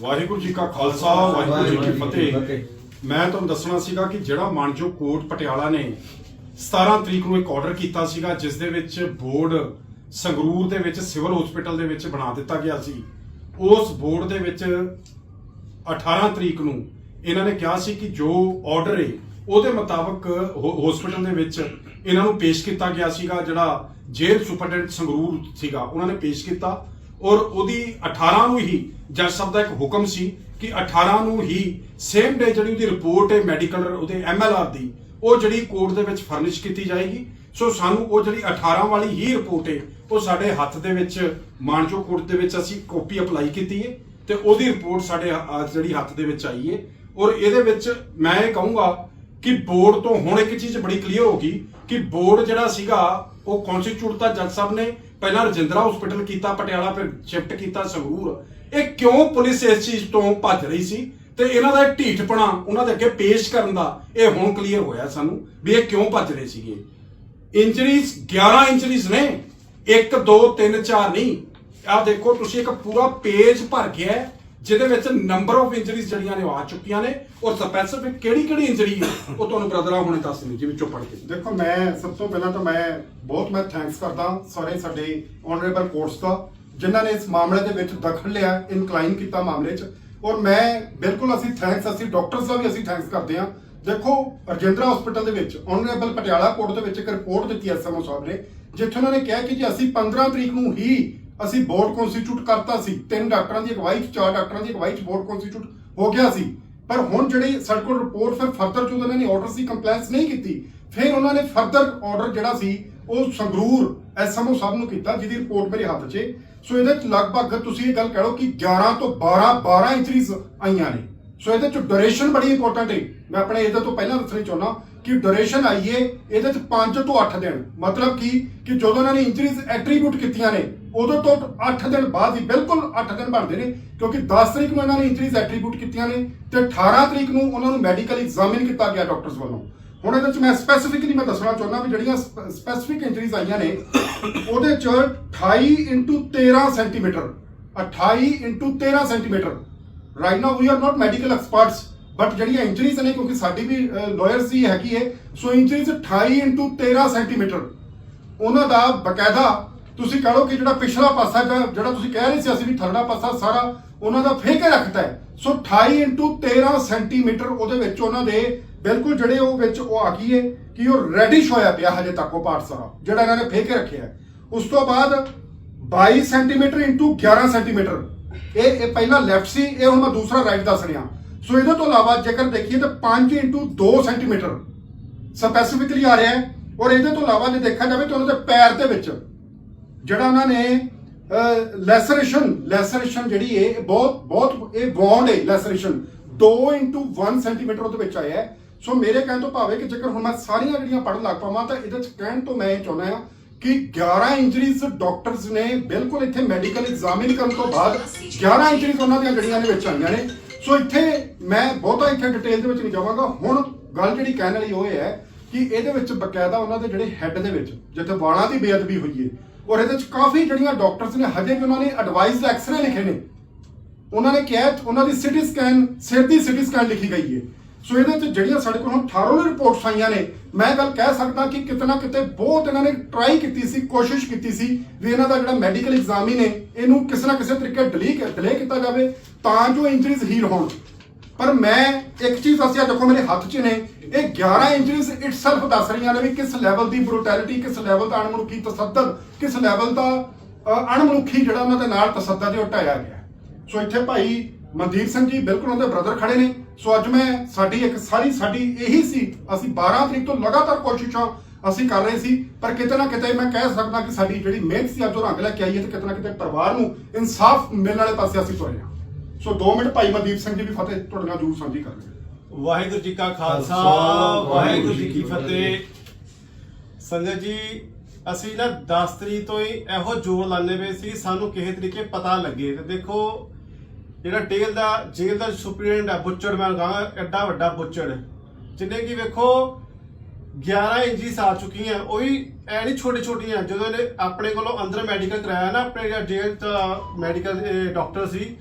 ਵਾਹਿਗੁਰੂ ਜੀ ਕਾ ਖਾਲਸਾ ਵਾਹਿਗੁਰੂ ਜੀ ਕੀ ਫਤਿਹ। ਮੈਂ ਤੁਹਾਨੂੰ ਦੱਸਣਾ ਸੀਗਾ ਕਿ ਜਿਹੜਾ ਮਾਨਜੋ ਕੋਰਟ ਪਟਿਆਲਾ ਨੇ 17 ਤਰੀਕ ਨੂੰ ਇੱਕ ਆਰਡਰ ਕੀਤਾ ਸੀਗਾ ਜਿਸ ਦੇ ਵਿੱਚ ਬੋਰਡ ਸੰਗਰੂਰ ਦੇ ਵਿੱਚ ਸਿਵਲ ਹਸਪੀਟਲ ਦੇ ਵਿੱਚ ਬਣਾ ਦਿੱਤਾ ਗਿਆ ਸੀ। ਉਸ ਬੋਰਡ ਦੇ ਵਿੱਚ 18 ਤਰੀਕ ਨੂੰ ਇਹਨਾਂ ਨੇ ਕਿਹਾ ਸੀ ਕਿ ਜੋ ਆਰਡਰ ਹੈ ਉਹਦੇ ਮੁਤਾਬਕ ਹਸਪੀਟਲ ਦੇ ਵਿੱਚ ਇਹਨਾਂ ਨੂੰ ਪੇਸ਼ ਕੀਤਾ ਗਿਆ ਸੀਗਾ ਜਿਹੜਾ ਜੇਲ੍ਹ ਸੁਪਰਡੈਂਟ ਸੰਗਰੂਰ ਸੀਗਾ। ਉਹਨਾਂ ਨੇ ਪੇਸ਼ ਕੀਤਾ। ਔਰ ਉਹਦੀ 18 ਨੂੰ ਹੀ ਜੱਜ ਸਾਹਿਬ ਦਾ ਇੱਕ ਹੁਕਮ ਸੀ ਕਿ 18 ਨੂੰ ਹੀ ਸੇਮ ਡੇ ਜਿਹੜੀ ਉਹਦੀ ਰਿਪੋਰਟ ਹੈ ਮੈਡੀਕਲ ਉਹਦੇ ਐਮਐਲਆਰ ਦੀ, ਉਹ ਜਿਹੜੀ ਕੋਰਟ ਦੇ ਵਿੱਚ ਫਰਨਿਸ਼ ਕੀਤੀ ਜਾਏਗੀ। ਸੋ ਸਾਨੂੰ ਉਹ ਜਿਹੜੀ 18 ਵਾਲੀ ਹੀ ਰਿਪੋਰਟ ਹੈ, ਉਹ ਸਾਡੇ ਹੱਥ ਦੇ ਵਿੱਚ ਮਾਨਜੋ ਕੋਰਟ ਦੇ ਵਿੱਚ ਅਸੀਂ ਕਾਪੀ ਅਪਲਾਈ ਕੀਤੀ ਹੈ ਤੇ ਉਹਦੀ ਰਿਪੋਰਟ ਸਾਡੇ ਜਿਹੜੀ ਹੱਥ ਦੇ ਵਿੱਚ ਆਈ ਹੈ। ਔਰ ਇਹਦੇ ਵਿੱਚ ਮੈਂ ਇਹ ਕਹੂੰਗਾ ਕਿ ਬੋਰਡ ਤੋਂ ਹੁਣ ਇੱਕ ਚੀਜ਼ ਬੜੀ ਕਲੀਅਰ ਹੋ ਗਈ ਕਿ ਬੋਰਡ ਜਿਹੜਾ ਸੀਗਾ, ਉਹ ਕਨਸਟੀਟਿਊਟ ਤਾਂ ਜੱਜ ਸਾਹਿਬ ਨੇ ਪਹਿਲਾਂ ਰਜਿੰਦਰਾ ਹਸਪੀਟਲ ਕੀਤਾ, ਪਟਿਆਲਾ ਫਿਰ ਸ਼ਿਫਟ ਕੀਤਾ, ਸੰਗਰੂਰ। ਇਹ ਕਿਉਂ ਪੁਲਿਸ ਇਸ ਚੀਜ਼ ਤੋਂ ਭੱਜ ਰਹੀ ਸੀ? ਤੇ ਇਹਨਾਂ ਦਾ ਢੀਠਪਣਾ, ਉਹਨਾਂ ਦੇ ਅੱਗੇ ਪੇਸ਼ ਕਰਨ ਦਾ ਇਹ ਹੁਣ ਕਲੀਅਰ ਹੋਇਆ ਸਾਨੂੰ ਵੀ ਇਹ ਕਿਉਂ ਭੱਜ ਰਹੇ ਸੀਗੇ। ਇੰਜਰੀਜ਼ 11 ਇੰਜਰੀਜ਼ ਨੇ। 1 2 3 4 ਨਹੀਂ। ਆਹ ਦੇਖੋ, ਤੁਸੀਂ ਇੱਕ ਪੂਰਾ ਪੇਜ ਭਰ ਗਿਆ ਜਿਹਦੇ ਵਿੱਚ ਨੰਬਰ ਆਫ ਇੰਜਰੀਜ਼ ਜਿਹੜੀਆਂ ਨੇ ਉਹ ਆ ਚੁੱਕੀਆਂ ਨੇ ਔਰ ਸਪੈਸੀਫਿਕ ਕਿਹੜੀ ਕਿਹੜੀ ਇੰਜਰੀ ਹੈ, ਉਹ ਤੁਹਾਨੂੰ ਬ੍ਰਦਰਾਂ ਹੁਣੇ ਦੱਸ ਦਿੰਦੇ ਜੀ ਵਿੱਚੋਂ ਪੜ੍ਹ ਕੇ ਦੇਖੋ, ਮੈਂ ਸਭ ਤੋਂ ਪਹਿਲਾਂ ਤਾਂ ਮੈਂ ਬਹੁਤ ਮੈਂ ਥੈਂਕਸ ਕਰਦਾ ਸਾਰੇ ਸਾਡੇ ਆਨਰੇਬਲ ਕੋਰਟਸ ਦਾ, ਜਿਨ੍ਹਾਂ ਨੇ ਇਸ ਮਾਮਲੇ ਦੇ ਵਿੱਚ ਦਖਲ ਲਿਆ ਇਨਕਲਾਈਨ ਕੀਤਾ ਮਾਮਲੇ 'ਚ। ਔਰ ਮੈਂ ਬਿਲਕੁਲ ਅਸੀਂ ਥੈਂਕਸ ਅਸੀਂ ਡਾਕਟਰਸ ਦਾ ਵੀ ਅਸੀਂ ਥੈਂਕਸ ਕਰਦੇ ਹਾਂ। ਦੇਖੋ, ਰਜਿੰਦਰਾ ਹਸਪੀਟਲ ਦੇ ਵਿੱਚ ਆਨਰੇਬਲ ਪਟਿਆਲਾ ਕੋਰਟ ਦੇ ਵਿੱਚ ਇੱਕ ਰਿਪੋਰਟ ਦਿੱਤੀ ਐਸਐਮਓ ਸਾਹਿਬ ਨੇ, ਜਿੱਥੇ ਉਹਨਾਂ ਨੇ ਕਿਹਾ ਕਿ ਜੀ ਅਸੀਂ 15 ਤਰੀਕ ਨੂੰ ਹੀ ਅਸੀਂ ਬੋਰਡ ਕਨਸਟੀਟਿਊਟ ਕਰਤਾ ਸੀ। ਤਿੰਨ ਡਾਕਟਰਾਂ ਦੀ ਅਗਵਾਈ 'ਚ ਚਾਰ ਡਾਕਟਰਾਂ ਦੀ ਅਗਵਾਈ 'ਚ ਬੋਰਡ ਕਨਸਟੀਟਿਊਟ ਹੋ ਗਿਆ ਸੀ। ਪਰ ਹੁਣ ਜਿਹੜੀ ਸਾਡੇ ਕੋਲ ਰਿਪੋਰਟ ਫਿਰ ਫਰਦਰ ਜੋ ਉਹਨਾਂ ਨੇ ਆਰਡਰ ਸੀ ਕੰਪਲਾਈਂਸ ਨਹੀਂ ਕੀਤੀ। ਫਿਰ ਉਹਨਾਂ ਨੇ ਫਰਦਰ ਆਰਡਰ ਜਿਹੜਾ ਸੀ, ਉਹ ਸੰਗਰੂਰ ਐਸਐਮਓ ਸਾਹਿਬ ਨੂੰ ਕੀਤਾ, ਜਿਹਦੀ ਰਿਪੋਰਟ ਮੇਰੇ ਹੱਥ 'ਚ। ਸੋ ਇਹਦੇ 'ਚ ਲਗਭਗ ਤੁਸੀਂ ਇਹ ਗੱਲ ਕਹਿ ਲਓ ਕਿ 11 ਤੋਂ 12 12 ਇੰਚਰੀਜ਼ ਆਈਆਂ ਨੇ। ਸੋ ਇਹਦੇ 'ਚ ਡਿਊਰੇਸ਼ਨ ਬੜੀ ਇੰਪੋਰਟੈਂਟ ਹੈ ਮੈਂ ਆਪਣੇ ਇਹਦੇ ਤੋਂ ਪਹਿਲਾਂ ਦੱਸਣਾ ਚਾਹੁੰਦਾ ਕਿ ਡਿਊਰੇਸ਼ਨ ਆਈਏ, ਇਹਦੇ 'ਚ 5 ਤੋਂ 8 ਦਿਨ। ਮਤਲਬ ਕਿ ਕਿ ਜਦੋਂ ਇਹਨਾਂ ਨੇ ਇੰਜਰੀਜ਼ ਐਟਰੀਬਿਊਟ ਕੀਤੀਆਂ ਨੇ ਉਦੋਂ ਤੋਂ 8 ਦਿਨ ਬਾਅਦ ਹੀ ਬਿਲਕੁਲ 8 ਦਿਨ ਬਣਦੇ ਨੇ, ਕਿਉਂਕਿ 10 ਤਰੀਕ ਨੂੰ ਇਹਨਾਂ ਨੇ ਇੰਜਰੀਜ਼ ਐਟਰੀਬਿਊਟ ਕੀਤੀਆਂ ਨੇ ਤੇ 18 ਤਰੀਕ ਨੂੰ ਉਹਨਾਂ ਨੂੰ ਮੈਡੀਕਲ ਐਗਜ਼ਾਮਿਨ ਕੀਤਾ ਗਿਆ ਡਾਕਟਰਸ ਵੱਲੋਂ। ਹੁਣ ਇਹਦੇ 'ਚ ਮੈਂ ਸਪੈਸੀਫਿਕਲੀ ਮੈਂ ਦੱਸਣਾ ਚਾਹੁੰਦਾ ਵੀ ਜਿਹੜੀਆਂ ਸਪੈਸੀਫਿਕ ਇੰਜਰੀਜ਼ ਆਈਆਂ ਨੇ, ਉਹਦੇ 'ਚ 28 into 13 centimetre 28 into 13 centimetre right now we are not medical experts but ਜਿਹੜੀਆਂ ਇੰਜਰੀਜ਼ ਨੇ, ਕਿਉਂਕਿ ਸਾਡੀ ਵੀ ਲਾਇਰਸ ਦੀ ਹੈਗੀ ਹੈ ਸੋ ਇੰਜਰੀਜ਼ 28 into 13 ਸੈਂਟੀਮੀਟਰ ਉਹਨਾਂ ਦਾ ਬਕਾਇਦਾ ਤੁਸੀਂ ਕਹ ਲਓ ਕਿ ਜਿਹੜਾ ਪਿਛਲਾ ਪਾਸਾ ਹੈਗਾ ਜਿਹੜਾ ਤੁਸੀਂ ਕਹਿ ਰਹੇ ਸੀ, ਅਸੀਂ ਵੀ ਥਰੜਾ ਪਾਸਾ ਸਾਰਾ ਉਹਨਾਂ ਦਾ ਫੇਕ ਕੇ ਰੱਖਤਾ ਹੈ। ਸੋ 28 into 13 ਸੈਂਟੀਮੀਟਰ ਉਹਦੇ ਵਿੱਚ ਉਹਨਾਂ ਦੇ ਬਿਲਕੁਲ ਜਿਹੜੇ ਉਹ ਵਿੱਚ ਉਹ ਆ ਗਈ ਹੈ ਕਿ ਉਹ ਰੈਡਿਸ਼ ਹੋਇਆ ਪਿਆ ਹਜੇ ਤੱਕ ਉਹ ਪਾਰਟ ਸਾਰਾ, ਜਿਹੜਾ ਇਹਨਾਂ ਨੇ ਫੇਕ ਰੱਖਿਆ ਉਸ ਤੋਂ ਬਾਅਦ 22 ਸੈਂਟੀਮੀਟਰ into 11 ਸੈਂਟੀਮੀਟਰ। ਇਹ ਇਹ ਪਹਿਲਾਂ ਲੈਫਟ ਸੀ, ਇਹ ਹੁਣ ਮੈਂ ਦੂਸਰਾ ਰਾਈਟ ਦੱਸ ਰਿਹਾ। ਸੋ ਇਹਦੇ ਤੋਂ ਇਲਾਵਾ ਜੇਕਰ ਦੇਖੀਏ ਤਾਂ 5 into 2 ਸੈਂਟੀਮੀਟਰ ਸਪੈਸੀਫਿਕਲੀ ਆ ਰਿਹਾ ਹੈ। ਔਰ ਇਹਦੇ ਤੋਂ ਇਲਾਵਾ ਜੇ ਦੇਖਿਆ ਜਾਵੇ ਤਾਂ ਉਹਨਾਂ ਦੇ ਪੈਰ ਦੇ ਵਿੱਚ ਜਿਹੜਾ ਉਹਨਾਂ ਨੇ ਲੈਸਰੇਸ਼ਨ ਲੈਸਰੇਸ਼ਨ ਜਿਹੜੀ ਹੈ ਇਹ ਬਹੁਤ ਬਹੁਤ, ਇਹ ਬੌਂਡ ਹੈ ਲੈਸਰੇਸ਼ਨ 2 1 ਸੈਂਟੀਮੀਟਰ ਉਹਦੇ ਵਿੱਚ ਆਇਆ ਹੈ। ਸੋ ਮੇਰੇ ਕਹਿਣ ਤੋਂ ਭਾਵੇਂ ਕਿ ਜੇਕਰ ਹੁਣ ਮੈਂ ਸਾਰੀਆਂ ਜਿਹੜੀਆਂ ਪੜ੍ਹਨ ਲੱਗ ਪਾਵਾਂ, ਤਾਂ ਇਹਦੇ ਚ ਕਹਿਣ ਤੋਂ ਮੈਂ ਇਹ ਚਾਹੁੰਦਾ ਹਾਂ ਕਿ 11 ਇੰਜਰੀਜ਼ ਡਾਕਟਰਸ ਨੇ ਬਿਲਕੁਲ ਇੱਥੇ ਮੈਡੀਕਲ ਐਗਜ਼ਾਮਿਨ ਕਰਨ ਤੋਂ ਬਾਅਦ 11 ਇੰਜਰੀਜ਼ ਉਹਨਾਂ ਦੀਆਂ ਜਿਹੜੀਆਂ ਦੇ ਵਿੱਚ ਆਈਆਂ ਨੇ। ਸੋ ਇੱਥੇ ਮੈਂ ਬਹੁਤਾ ਇੱਥੇ ਡਿਟੇਲ ਦੇ ਵਿੱਚ ਨਹੀਂ ਜਾਵਾਂਗਾ। ਹੁਣ ਗੱਲ ਜਿਹੜੀ ਕਹਿਣ ਵਾਲੀ ਉਹ ਇਹ ਹੈ ਕਿ ਇਹਦੇ ਵਿੱਚ ਬਕਾਇਦਾ ਉਹਨਾਂ ਦੇ ਜਿਹੜੇ ਹੈੱਡ ਦੇ ਵਿੱਚ, ਜਿੱਥੇ ਵਾਲਾਂ ਦੀ ਬੇਅਦਬੀ ਹੋਈ ਹੈ ਔਰ ਇਹਦੇ ਵਿੱਚ ਕਾਫੀ ਜਿਹੜੀਆਂ ਡਾਕਟਰਸ ਨੇ, ਹਜੇ ਵੀ ਉਹਨਾਂ ਨੇ ਐਡਵਾਈਸ ਐਕਸਰੇ ਲਿਖੇ ਨੇ। ਉਹਨਾਂ ਨੇ ਕਿਹਾ ਉਹਨਾਂ ਦੀ ਸਿਟੀ ਸਕੈਨ ਸਿਰ ਦੀ ਸਿਟੀ ਸਕੈਨ ਲਿਖੀ ਗਈ ਹੈ। ਸੋ ਇਹਦੇ ਵਿੱਚ ਜਿਹੜੀਆਂ ਸਾਡੇ ਕੋਲ ਹੁਣ 18 ਰਿਪੋਰਟਸ ਆਈਆਂ ਨੇ, ਮੈਂ ਗੱਲ ਕਹਿ ਸਕਦਾ ਕਿ ਕਿਤੇ ਨਾ ਕਿਤੇ ਬਹੁਤ ਇਹਨਾਂ ਨੇ ਟਰਾਈ ਕੀਤੀ ਸੀ, ਕੋਸ਼ਿਸ਼ ਕੀਤੀ ਸੀ ਵੀ ਇਹਨਾਂ ਦਾ ਜਿਹੜਾ ਮੈਡੀਕਲ ਐਗਜ਼ਾਮਿਨ ਹੈ ਇਹਨੂੰ ਕਿਸੇ ਨਾ ਕਿਸੇ ਤਰੀਕੇ ਡਿਲੇ ਡਿਲੇ ਕੀਤਾ ਜਾਵੇ ਤਾਂ ਜੋ ਇੰਜਰੀਜ਼ ਹੀਲ ਹੋਣ। ਪਰ ਮੈਂ ਇੱਕ ਚੀਜ਼ ਦੱਸਿਆ, ਦੇਖੋ ਮੇਰੇ ਹੱਥ 'ਚ ਨੇ। ਇਹ 11 ਇੰਜਰੀਜ਼ ਇਟਸੈਲਫ ਦੱਸ ਰਹੀਆਂ ਨੇ ਵੀ ਕਿਸ ਲੈਵਲ ਦੀ ਬਰੂਟੈਲਿਟੀ ਕਿਸ ਲੈਵਲ ਦਾ ਅਣਮਨੁੱਖੀ ਤਸੱਦਦ, ਕਿਸ ਲੈਵਲ ਦਾ ਅਣਮਨੁੱਖੀ ਜਿਹੜਾ ਉਹਨਾਂ ਦੇ ਨਾਲ ਤਸੱਦਦ ਹੈ ਉਹ ਢਾਇਆ ਗਿਆ। ਸੋ ਇੱਥੇ ਭਾਈ ਮਨਦੀਪ ਸਿੰਘ ਜੀ ਬਿਲਕੁਲ ਉਹਦੇ ਬ੍ਰਦਰ ਖੜੇ ਨੇ। ਸੋ ਅੱਜ ਮੈਂ ਸਾਡੀ ਇੱਕ ਸਾਰੀ ਸਾਡੀ ਇਹੀ ਸੀ, ਅਸੀਂ 12 ਤਰੀਕ ਤੋਂ ਲਗਾਤਾਰ ਕੋਸ਼ਿਸ਼ਾਂ ਅਸੀਂ ਕਰ ਰਹੇ ਸੀ, ਪਰ ਕਿਤੇ ਨਾ ਕਿਤੇ ਮੈਂ ਕਹਿ ਸਕਦਾ ਕਿ ਸਾਡੀ ਜਿਹੜੀ ਮਿਹਨਤ ਸੀ, ਅੱਜ ਉਹ ਰੰਗ ਲੈ ਕੇ ਆਈ ਹੈ ਤੇ ਕਿਤੇ ਨਾ ਕਿਤੇ ਪਰਿਵਾਰ ਨੂੰ ਇਨਸਾਫ ਮਿਲਣ ਵਾਲੇ ਪਾਸੇ ਅਸੀਂ ਤੁਰੇ ਹਾਂ। ਸੋ 2 ਮਿੰਟ ਭਾਈ ਮਨਦੀਪ ਸਿੰਘ ਜੀ ਵੀ ਫਤਿਹ ਤੁਹਾਡੇ ਨਾਲ ਜਰੂਰ ਸਾਂਝੀ ਕਰਨਗੇ ਵਾਹਿਗੁਰੂ ਜੀ ਕਾ ਖਾਲਸਾ ਵਾਹਿਗੁਰੂ ਜੀ ਕੀ ਫਤਿਹ। ਸੰਜय ਜੀ ਅਸੀਂ ਨਾ 10 ਤਰੀਕ ਤੋਂ ਹੀ ਇਹੋ ਜੋਰ ਲਾਣੇ ਪਏ ਸੀ ਸਾਨੂੰ ਕਿਸੇ ਤਰੀਕੇ ਪਤਾ ਲੱਗੇ। ਤੇ ਦੇਖੋ ਜਿਹੜਾ ਟੇਲ ਦਾ ਜੇਲ੍ਹ ਦਾ ਸੁਪਰੀਡੈਂਟ ਹੈ ਬੁੱਚੜ ਮੈਂ ਕਹਾਂਗਾ ਐਡਾ ਵੱਡਾ ਬੁੱਚੜ। ਜਿਹਨੇ ਕੀ ਵੇਖੋ 11 ਇੰਚੀਸ ਆ ਚੁੱਕੀਆਂ ਉਹ ਵੀ ਐ ਨਹੀਂ ਛੋਟੀ ਛੋਟੀਆਂ ਜਦੋਂ ਇਹਨੇ ਆਪਣੇ ਕੋਲੋਂ ਅੰਦਰ ਮੈਡੀਕਲ ਕਰਾਇਆ ਨਾ ਆਪਣੇ ਜਿਹੜਾ ਜੇਲ੍ਹ ਦਾ ਮੈਡੀਕਲ ਡਾਕਟਰ ਸੀ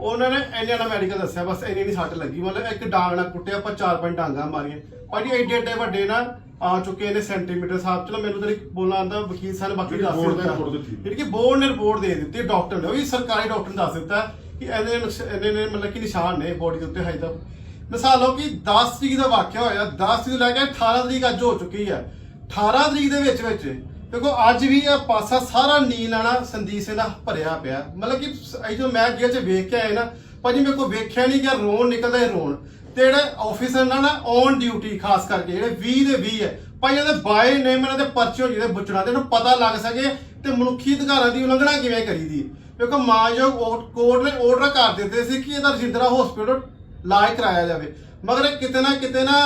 ਉਹਨਾਂ ਨੇ ਇੰਨਾ ਨਾ ਮੈਡੀਕਲ ਦੱਸਿਆ ਬਸ ਇੰਨੀ ਨਹੀਂ ਸੱਟ ਲੱਗੀ। ਮਤਲਬ ਇੱਕ ਡਾਂਗ ਨਾਲ ਕੁੱਟਿਆ ਆਪਾਂ ਚਾਰ ਪੰਜ ਡਾਂਗਾਂ ਮਾਰੀਆਂ। ਭਾਜੀ ਐਡੇ ਐਡੇ ਵੱਡੇ ਨਾ ਆ ਚੁੱਕੇ ਨੇ ਸੈਂਟੀਮੀਟਰ ਸਾਹਿਬ ਚਲੋ ਮੈਨੂੰ ਤਾਂ ਨਹੀਂ ਬੋਲਣਾ ਆਉਂਦਾ ਵਕੀਲ ਸਾਹਿਬ ਬਾਕੀ ਦੱਸ board ਨੇ ਦਿੱਤਾ report ਦਿੱਤੀ। ਜਿਹੜੀ ਕਿ ਬੋਰਡ ਨੇ ਰਿਪੋਰਟ ਦੇ ਦਿੱਤੀ ਡਾਕਟਰ ਨੇ। ਉਹ ਵੀ ਸਰਕਾਰੀ ਡਾਕਟਰ ਨੇ ਦੱਸ ਦਿੱਤਾ ਕਿ ਇਹਦੇ ਨੁਕਸ- ਇਹਦੇ ਨੇ ਮਤਲਬ ਕਿ ਨਿਸ਼ਾਨ ਨੇ ਬੋਡੀ ਦੇ ਉੱਤੇ ਹਜੇ ਤੱਕ। ਮਿਸਾਲ ਲਓ ਕਿ 10 ਤਰੀਕ ਦਾ ਵਾਕਿਆ ਹੋਇਆ 10 ਤਰੀਕ ਤੋਂ ਲੈ ਕੇ 18 ਤਰੀਕ ਅੱਜ ਹੋ ਚੁੱਕੀ ਹੈ 18 ਤਰੀਕ ਦੇ ਵਿੱਚ ਵਿੱਚ ਦੇਖੋ, ਅੱਜ ਵੀ ਇਹ ਪਾਸਾ ਸਾਰਾ ਨੀਲ ਆਣਾ ਸੰਦੀਪ ਸਿੰਘ ਦਾ ਭਰਿਆ ਪਿਆ। ਮਤਲਬ ਕਿ ਇਹ ਜੋ ਮੈਂ ਜੇਲ੍ਹ 'ਚ ਵੇਖ ਕੇ ਆਇਆ ਨਾ, ਭਾਜੀ ਮੇਰੇ ਕੋਲ ਵੇਖਿਆ ਨਹੀਂ ਗਿਆ, ਰੋਣ ਨਿਕਲਦਾ ਹੈ ਰੋਣ। ਤੇ ਜਿਹੜੇ ਆਫੀਸਰ ਨਾਲ ਨਾ ਔਨ ਡਿਊਟੀ ਖਾਸ ਕਰਕੇ, ਜਿਹੜੇ 20 ਦੇ 20 ਹੈ, ਭਾਈ ਇਹਦੇ ਬਾਏ ਨੇਮ ਇਹਨਾਂ ਦੇ ਪਰਚੇ ਹੋ ਜਿਹਦੇ ਬੁੱਚਣਾ ਤੇ ਇਹਨੂੰ ਪਤਾ ਲੱਗ ਸਕੇ ਤੇ ਮਨੁੱਖੀ ਅਧਿਕਾਰਾਂ ਦੀ ਉਲੰਘਣਾ ਕਿਵੇਂ ਕਰੀਦੀ ਹੈ। ਕਿਉਂਕਿ ਮਾਨਯੋਗ ਕੋਰਟ ਨੇ ਆਰਡਰ ਕਰ ਦਿੱਤੇ ਸੀ ਕਿ ਇਹਦਾ ਰਜਿੰਦਰਾ ਹਸਪੀਟਲ ਇਲਾਜ ਕਰਾਇਆ ਜਾਵੇ। ਮਗਰ ਕਿਤੇ ਨਾ ਕਿਤੇ ਨਾ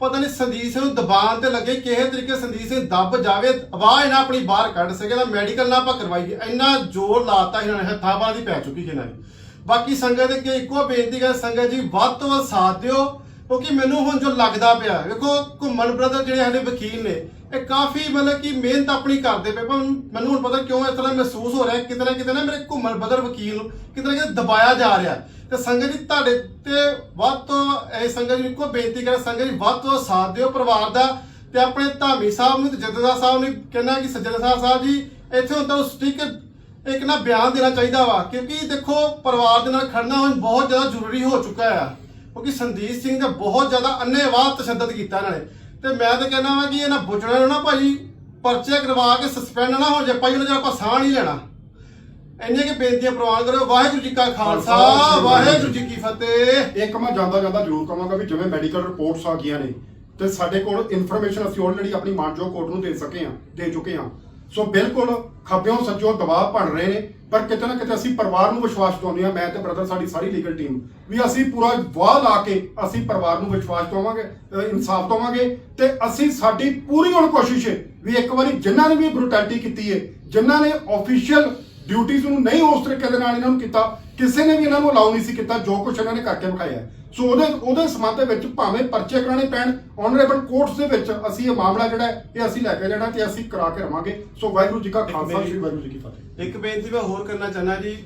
ਪਤਾ ਨਹੀਂ ਸੰਦੀਪ ਸਿੰਘ ਨੂੰ ਦਬਾਨ ਤੇ ਲੱਗੇ ਕਿਸੇ ਤਰੀਕੇ ਸੰਦੀਪ ਸਿੰਘ ਦੱਬ ਜਾਵੇ। ਆਵਾਜ਼ ਨਾ ਆਪਣੀ ਬਾਹਰ ਕੱਢ ਸਕੇ ਤਾਂ ਮੈਡੀਕਲ ਨਾ ਆਪਾਂ ਕਰਵਾਈਏ। ਇੰਨਾ ਜ਼ੋਰ ਲਾਤਾ ਇਹਨਾਂ ਨੇ, ਹੱਥਾਂ ਦੀ ਪੈ ਚੁੱਕੀ ਇਹਨਾਂ ਦੀ। ਬਾਕੀ ਸੰਗਤ ਦੇ ਇੱਕੋ ਬੇਨਤੀ ਕਰ ਸੰਗਤ ਜੀ ਵੱਧ ਤੋਂ ਵੱਧ ਸਾਥ ਦਿਓ, ਕਿਉਂਕਿ ਮੈਨੂੰ ਹੁਣ ਜੋ ਲੱਗਦਾ ਪਿਆ, ਵੇਖੋ ਘੁੰਮਣ ਬ੍ਰਦਰ ਜਿਹੜੇ ਸਾਡੇ ਵਕੀਲ ਨੇ, ਇਹ ਕਾਫੀ ਮਤਲਬ ਕਿ ਮਿਹਨਤ ਆਪਣੀ ਕਰਦੇ ਪਏ। ਪਰ ਮੈਨੂੰ ਹੁਣ ਪਤਾ ਕਿਉਂ ਇਸ ਤਰ੍ਹਾਂ ਮਹਿਸੂਸ ਹੋ ਰਿਹਾ, ਕਿਤੇ ਨਾ ਕਿਤੇ ਨਾ ਮੇਰੇ ਘੁੰਮਣ ਬ੍ਰਦਰ ਵਕੀਲ ਨੂੰ ਕਿਤੇ ਨਾ ਕਿਤੇ ਦਬਾਇਆ ਜਾ ਰਿਹਾ। ਤੇ ਸੰਗਤ ਜੀ ਤੁਹਾਡੇ ਤੇ ਵੱਧ ਤੋਂ ਇਹ ਸੰਗਤ ਜੀ ਇੱਕੋ ਬੇਨਤੀ ਕਰ, ਸੰਗਤ ਜੀ ਵੱਧ ਤੋਂ ਸਾਥ ਦਿਓ ਪਰਿਵਾਰ ਦਾ ਤੇ ਆਪਣੇ ਧਾਮੀ ਸਾਹਿਬ ਨੂੰ ਤੇ ਜੱਦਦਾ ਸਾਹਿਬ ਨੂੰ ਕਹਿੰਦਾ ਕਿ ਸੱਜਣ ਸਾਹਿਬ ਸਾਹਿਬ ਜੀ, ਇੱਥੇ ਹੁਣ ਤਾਂ ਸਟਿਕ ਇੱਕ ਨਾ ਬਿਆਨ ਦੇਣਾ ਚਾਹੀਦਾ ਵਾ, ਕਿਉਂਕਿ ਦੇਖੋ ਪਰਿਵਾਰ ਦੇ ਨਾਲ ਖੜਨਾ ਹੁਣ ਬਹੁਤ ਜ਼ਿਆਦਾ ਜ਼ਰੂਰੀ ਹੋ ਚੁੱਕਾ ਆ, ਕਿਉਂਕਿ ਸੰਦੀਪ ਸਿੰਘ ਨੇ ਬਹੁਤ ਜ਼ਿਆਦਾ ਅੰਨੇਵਾਹ ਤਸ਼ੱਦਦ ਕੀਤਾ ਇਹਨਾਂ ਨੇ। ਤੇ ਮੈਂ ਤਾਂ ਕਹਿੰਦਾ ਵਾਂ ਕਿ ਇਹਨਾਂ ਬੁੱਚਣਾ ਨੂੰ ਨਾ ਭਾਜੀ ਪਰਚੇ ਕਰਵਾ ਕੇ ਸਸਪੈਂਡ ਨਾ ਹੋ ਜਾਏ, ਭਾਈ ਉਹਨਾਂ ਜਿਹੜਾ ਆਪਾਂ ਸਾਹ ਨਹੀਂ ਲੈਣਾ। ਇੰਨੀਆਂ ਕਿ ਬੇਨਤੀਆਂ ਪ੍ਰਵਾਨ ਕਰੋ ਵਾਹਿਗੁਰੂ ਜੀ ਕਾ ਖਾਲਸਾ ਵਾਹਿਗੁਰੂ ਜੀ ਕੀ ਫਤਿਹ। ਇੱਕ ਮੈਂ ਜਾਂਦਾ ਜਾਂਦਾ ਜ਼ਰੂਰ ਕਹਾਂਗਾ ਵੀ ਜਿਵੇਂ ਮੈਡੀਕਲ ਰਿਪੋਰਟਸ ਆ ਗਈਆਂ ਨੇ ਤੇ ਸਾਡੇ ਕੋਲ ਇਨਫੋਰਮੇਸ਼ਨ ਅਸੀਂ ਆਲਰੇਡੀ ਆਪਣੀ ਮਾਨਜੋ ਕੋਰਟ ਨੂੰ ਦੇ ਸਕੇ ਹਾਂ ਦੇ ਚੁੱਕੇ ਹਾਂ। ਸੋ ਬਿਲਕੁਲ ਖੱਬਿਓਂ ਸੱਜੋਂ ਦਬਾਅ ਬਣ ਰਹੇ ਨੇ ਪਰ ਕਿਤੇ ਨਾ ਕਿਤੇ ਅਸੀਂ ਪਰਿਵਾਰ ਨੂੰ ਵਿਸ਼ਵਾਸ ਦਿਵਾਉਂਦੇ ਹਾਂ ਮੈਂ ਤੇ ਬ੍ਰਦਰ ਸਾਡੀ ਸਾਰੀ ਲੀਗਲ ਟੀਮ ਵੀ ਅਸੀਂ ਪੂਰਾ ਵਾਹ ਲਾ ਕੇ ਅਸੀਂ ਪਰਿਵਾਰ ਨੂੰ ਵਿਸ਼ਵਾਸ ਦਵਾਵਾਂਗੇ ਇਨਸਾਫ ਦਵਾਂਗੇ ਤੇ ਅਸੀਂ ਸਾਡੀ ਪੂਰੀ ਹੁਣ ਕੋਸ਼ਿਸ਼ ਹੈ ਵੀ ਇੱਕ ਵਾਰੀ ਜਿਨ੍ਹਾਂ ਨੇ ਵੀ ਬਰੂਟੈਲਿਟੀ ਕੀਤੀ ਹੈ ਜਿਨ੍ਹਾਂ ਨੇ ਆਫੀਸ਼ੀਅਲ ਡਿਊਟੀਆਂ ਨੂੰ ਨਹੀਂ ਉਸ ਤਰੀਕੇ ਦੇ ਨਾਲ ਇਹਨਾਂ ਨੂੰ ਕੀਤਾ ਕਿਸੇ ਨੇ ਵੀ ਇਹਨਾਂ ਨੂੰ ਅਲਾਉ ਨਹੀਂ ਸੀ ਕੀਤਾ ਜੋ ਕੁਝ ਇਹਨਾਂ ਨੇ ਕਰਕੇ ਵਿਖਾਇਆ। ਸੋ ਉਹਦੇ ਉਹਦੇ ਸੰਬੰਧ ਵਿੱਚ ਭਾਵੇਂ ਪਰਚੇ ਕਰਾਣੇ ਪੈਣ ਆਨਰੇਬਲ ਕੋਰਟਸ ਦੇ ਵਿੱਚ ਅਸੀਂ ਇਹ ਮਾਮਲਾ ਜਿਹੜਾ ਹੈ, ਇਹ ਅਸੀਂ ਲੈ ਕੇ ਜਾਣਾ ਤੇ ਅਸੀਂ ਕਰਾ ਕੇ ਰਵਾਂਗੇ। ਸੋ ਵਾਹਿਗੁਰੂ ਜੀ ਕਾ ਖਾਲਸਾ ਸ੍ਰੀ ਵਾਹਿਗੁਰੂ ਜੀ ਕੀ ਫਤਿਹ। ਇੱਕ ਬੇਨਤੀ ਮੈਂ ਹੋਰ ਕਰਨਾ ਚਾਹੁੰਦਾ ਜੀ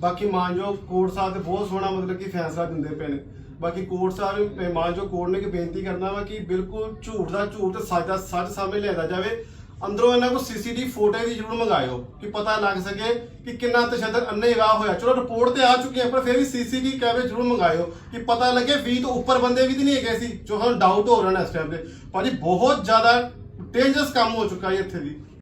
ਬਾਕੀ ਮਾਨਯੋਗ ਕੋਰਟ ਸਾਹਿਬ ਤੇ ਬਹੁਤ ਸੋਹਣਾ ਮਤਲਬ ਕਿ ਫੈਸਲਾ ਦਿੰਦੇ ਪਏ ਨੇ। ਬਾਕੀ ਕੋਰਟ ਸਾਹਿਬ ਮਾਨਯੋਗ ਕੋਰਟ ਨੇ ਇੱਕ ਬੇਨਤੀ ਕਰਨਾ ਵਾ ਕਿ ਬਿਲਕੁਲ ਝੂਠ ਦਾ ਝੂਠ ਸੱਚ ਦਾ ਸੱਚ ਸਾਹਮਣੇ ਲਿਆਦਾ ਜਾਵੇ। ਅੰਦਰੋਂ ਇਹਨਾਂ ਕੋਲ ਸੀਸੀਟੀਵੀ ਫੋਟੋ ਵੀ ਜ਼ਰੂਰ ਮੰਗਾਇਓ ਕਿ ਪਤਾ ਲੱਗ ਸਕੇ ਕਿ ਕਿੰਨਾ ਤਸ਼ੱਦਦ ਅੰਨੇਵਾਹ ਹੋਇਆ। ਚਲੋ ਰਿਪੋਰਟ ਤੇ ਆ ਚੁੱਕੀ ਹੈ ਪਰ ਫਿਰ ਵੀ ਸੀਸੀਟੀਵੀ ਕੈਮਰੇ ਜ਼ਰੂਰ ਮੰਗਾਇਓ ਕਿ ਪਤਾ ਲੱਗੇ 20 ਤੋਂ ਉੱਪਰ ਬੰਦੇ ਵੀ ਤਾਂ ਨਹੀਂ ਹੈਗੇ ਸੀ, ਜੋ ਸਾਨੂੰ ਡਾਊਟ ਹੋ ਰਿਹਾ ਨੇ ਇਸ ਟਾਈਮ ਤੇ। ਭਾਜੀ, ਬਹੁਤ ਜ਼ਿਆਦਾ ਡੇਂਜਰਸ ਕੰਮ ਹੋ ਚੁੱਕਾ ਹੈ ਇੱਥੇ ਦੀ